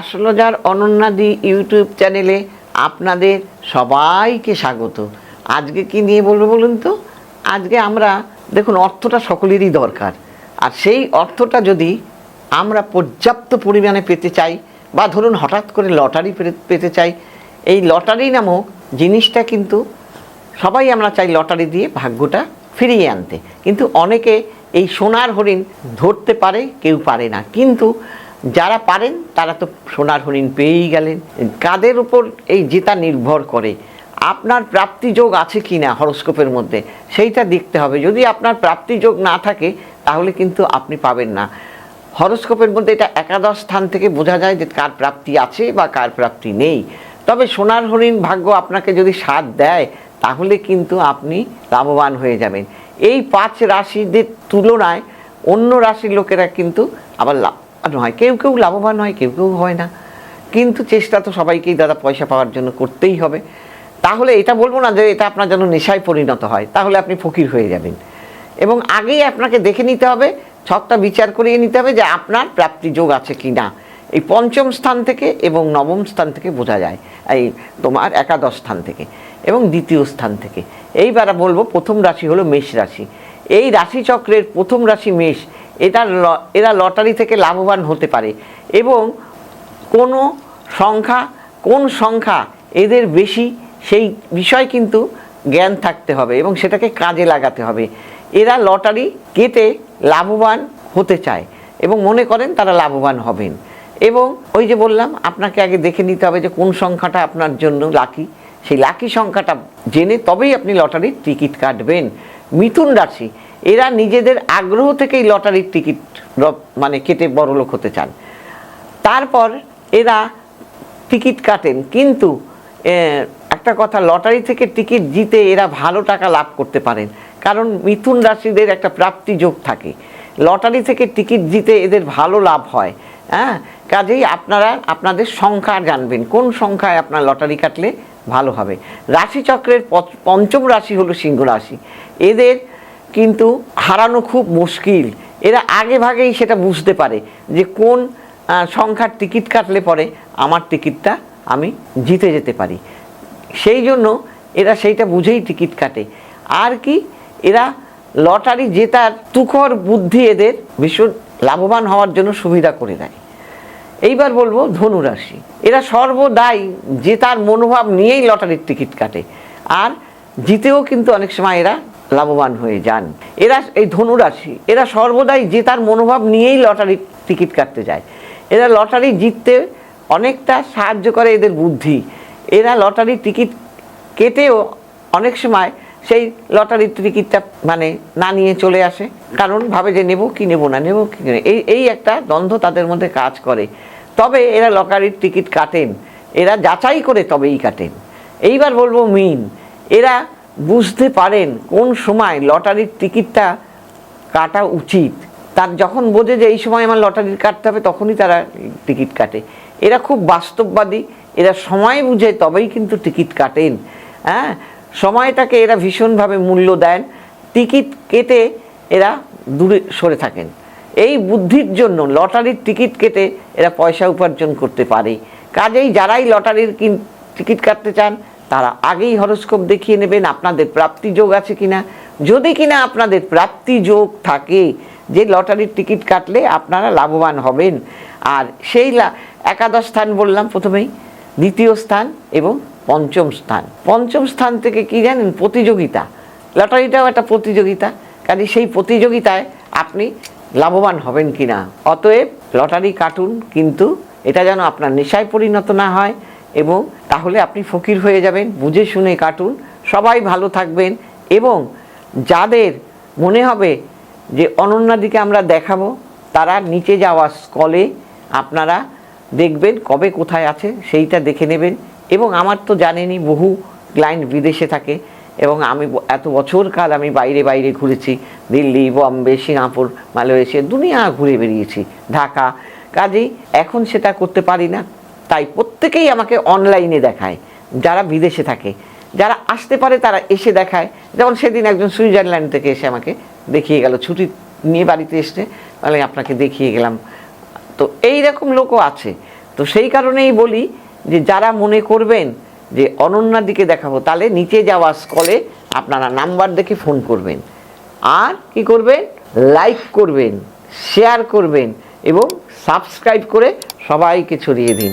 Astrologer অনন্যাদি YouTube চ্যানেলে আপনাদের সবাইকে স্বাগত। আজকে কি নিয়ে বলব বলুন তো? আজকে আমরা, দেখুন, অর্থটা সকলেরই দরকার। আর সেই অর্থটা যদি আমরা পর্যাপ্ত পরিমাণে পেতে চাই, বা ধরুন হঠাৎ করে লটারি পেতে চাই, এই লটারি নামক জিনিসটা কিন্তু সবাই আমরা চাই লটারি দিয়ে ভাগ্যটা ফিরিয়ে আনতে। কিন্তু অনেকে এই সোনার হরিণ ধরতে পারে, কেউ পারে না। কিন্তু যারা পারেন, তারা তো সোনার হরিণ পেয়েই গেলেন। কাদের উপর এই জেতা নির্ভর করে? আপনার প্রাপ্তি যোগ আছে কি না হরস্কোপের মধ্যে? সেইটা দেখতে হবে। যদি আপনার প্রাপ্তি যোগ না থাকে, তাহলে কিন্তু আপনি পাবেন না। হরস্কোপের মধ্যে এটা একাদশ স্থান থেকে বোঝা যায় যে কার প্রাপ্তি আছে বা কার প্রাপ্তি নেই। তবে সোনার হরিণ ভাগ্য আপনাকে যদি সাথ দেয়, তাহলে কিন্তু আপনি লাভবান হয়ে যাবেন। এই পাঁচ রাশিদের তুলনায় অন্য রাশির লোকেরা কিন্তু আবার লাভবান হয় কেউ কেউ লাভবান হয়, কেউ কেউ হয় না। কিন্তু চেষ্টা তো সবাইকেই দাদা পয়সা পাওয়ার জন্য করতেই হবে। তাহলে এটা বলব না যে এটা আপনার যেন নেশায় পরিণত হয়, তাহলে আপনি ফকির হয়ে যাবেন। এবং আগেই আপনাকে দেখে নিতে হবে, ছকটা বিচার করিয়ে নিতে হবে যে আপনার প্রাপ্তি যোগ আছে কি না। এই পঞ্চম স্থান থেকে এবং নবম স্থান থেকে বোঝা যায়, এই তোমার একাদশ স্থান থেকে এবং দ্বিতীয় স্থান থেকে। এইবার বলব প্রথম রাশি হলো মেষ রাশি। এই রাশিচক্রের প্রথম রাশি মেষ এটা এরা লটারি থেকে লাভবান হতে পারে। এবং কোনো সংখ্যা, কোন সংখ্যা এদের বেশি, সেই বিষয় কিন্তু জ্ঞান থাকতে হবে এবং সেটাকে কাজে লাগাতে হবে। এরা লটারি কেটে লাভবান হতে চায় এবং মনে করেন তারা লাভবান হবেন। এবং ওই যে বললাম, আপনাকে আগে দেখে নিতে হবে যে কোন সংখ্যাটা আপনার জন্য লাকি। সেই লাকি সংখ্যাটা জেনে তবেই আপনি লটারির টিকিট কাটবেন। মিথুন রাশি এরা নিজেদের আগ্রহ থেকেই লটারির টিকিট মানে কেটে বড়লোক হতে চান। তারপর এরা টিকিট কাটেন, কিন্তু একটা কথা, লটারি থেকে টিকিট জিতে এরা ভালো টাকা লাভ করতে পারেন, কারণ মিথুন রাশিদের একটা প্রাপ্তি যোগ থাকে। লটারি থেকে টিকিট জিতে এদের ভালো লাভ হয় হ্যাঁ? কাজেই আপনারা, আপনাদের সংখ্যা জানবেন, কোন সংখ্যায় আপনার লটারি কাটলে ভালো হবে। রাশিচক্রের পঞ্চম রাশি হলো সিংহ রাশি। এদের কিন্তু হারানো খুব মুশকিল। এরা আগে ভাগেই সেটা বুঝতে পারে যে কোন সংখ্যার টিকিট কাটলে পরে আমার টিকিটটা আমি জিতে যেতে পারি। সেই জন্য এরা সেইটা বুঝেই টিকিট কাটে। আর কি, এরা লটারি জেতার তুখর বুদ্ধি এদের ভীষণ লাভবান হওয়ার জন্য সুবিধা করে দেয়। এইবার বলব ধনুরাশি। এরা সর্বদাই জেতার মনোভাব নিয়েই লটারির টিকিট কাটে। আর জিতেও কিন্তু অনেক সময় এরা লাভবান হয়ে যান। এরা এই ধনুরাশি, এরা সর্বদাই জেতার মনোভাব নিয়েই লটারির টিকিট কাটতে যায়। এরা লটারি জিততে অনেকটা সাহায্য করে এদের বুদ্ধি। এরা লটারির টিকিট কেটেও অনেক সময় সেই লটারির টিকিটটা মানে না নিয়ে চলে আসে। কারণ ভাবে যে নেব কি নেব না, নেব কি এই এই একটা দ্বন্দ্ব তাদের মধ্যে কাজ করে। তবে এরা লটারির টিকিট কাটেন। এরা যাচাই করে তবেই কাটেন। এইবার বলব মিন। এরা বুঝতে পারেন কোন সময় লটারির টিকিটটা কাটা উচিত। তার যখন বোঝে যে এই সময় আমার লটারির কাটতে হবে, তখনই তারা টিকিট কাটে। এরা খুব বাস্তববাদী, এরা সময় বুঝে তবেই কিন্তু টিকিট কাটেন। হ্যাঁ? সময়টাকে এরা ভীষণভাবে মূল্য দেন। টিকিট কেটে এরা দূরে সরে থাকেন। এই বুদ্ধির জন্য লটারির টিকিট কেটে এরা পয়সা উপার্জন করতে পারে। কাজেই যারাই লটারির কিন- টিকিট কাটতে চান তারা আগেই হরস্কোপ দেখিয়ে নেবেন, আপনাদের প্রাপ্তি যোগ আছে কিনা। যদি কিনা আপনাদের প্রাপ্তি যোগ থাকে, যে লটারির টিকিট কাটলে আপনারা লাভবান হবেন। আর সেই একাদশ স্থান বললাম প্রথমেই, দ্বিতীয় স্থান এবং পঞ্চম স্থান। পঞ্চম স্থান থেকে কি জানেন? প্রতিযোগিতা। লটারিটাও একটা প্রতিযোগিতা কাজে সেই প্রতিযোগিতায় আপনি লাভবান হবেন কি না অতএব লটারি কাটুন, কিন্তু এটা যেন আপনার নেশায় পরিণত না হয়। এবং তাহলে আপনি ফকির হয়ে যাবেন, বুঝে শুনে কাটুন। সবাই ভালো থাকবেন এবং যাদের মনে হবে যে অনন্যাদিকে আমরা দেখাবো, তারা নিচে যাওয়া স্কলে আপনারা দেখবেন কবে কোথায় আছে, সেইটা দেখে নেবেন। এবং আমার তো জানেনই বহু ক্লায়েন্ট বিদেশে থাকে এবং আমি এত বছর কাল আমি বাইরে বাইরে ঘুরেছি। দিল্লি, বম্বে, সিঙ্গাপুর, মালয়েশিয়া, দুনিয়া ঘুরে বেরিয়েছি ঢাকা। কাজেই এখন সেটা করতে পারি না। তাই প্রত্যেকেই আমাকে অনলাইনে দেখায়। যারা বিদেশে থাকে, যারা আসতে পারে তারা এসে দেখায়। যেমন সেদিন একজন সুইজারল্যান্ড থেকে এসে আমাকে দেখিয়ে গেল, ছুটি নিয়ে বাড়িতে এসে মানে আপনাকে দেখিয়ে গেলাম। তো এই রকম লোকও আছে। তো সেই কারণেই বলি যে, যারা মনে করবেন যে, অনন্যার দিকে দেখাবো, তাহলে নিচে যাওয়া স্কলে আপনারা নাম্বার দেখে ফোন করবেন। আর কি করবেন? লাইক করবেন, শেয়ার করবেন এবং সাবস্ক্রাইব করে সবাইকে ছড়িয়ে দিন।